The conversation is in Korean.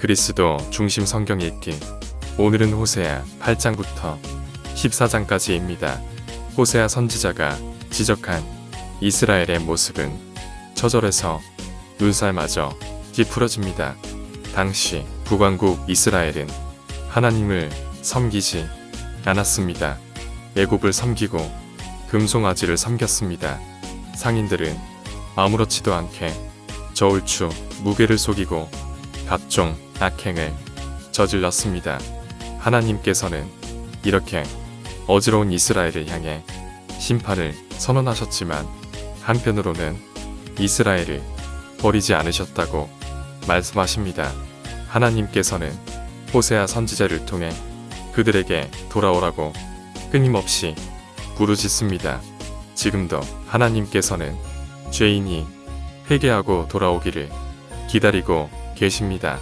그리스도 중심 성경 읽기. 오늘은 호세아 8장부터 14장까지입니다. 호세아 선지자가 지적한 이스라엘의 모습은 처절해서 눈살마저 뒤풀어집니다. 당시 북왕국 이스라엘은 하나님을 섬기지 않았습니다. 애굽을 섬기고 금송아지를 섬겼습니다. 상인들은 아무렇지도 않게 저울추 무게를 속이고 각종 악행을 저질렀습니다. 하나님께서는 이렇게 어지러운 이스라엘을 향해 심판을 선언하셨지만 한편으로는 이스라엘을 버리지 않으셨다고 말씀하십니다. 하나님께서는 호세아 선지자를 통해 그들에게 돌아오라고 끊임없이 부르짖습니다. 지금도 하나님께서는 죄인이 회개하고 돌아오기를 기다리고 계십니다.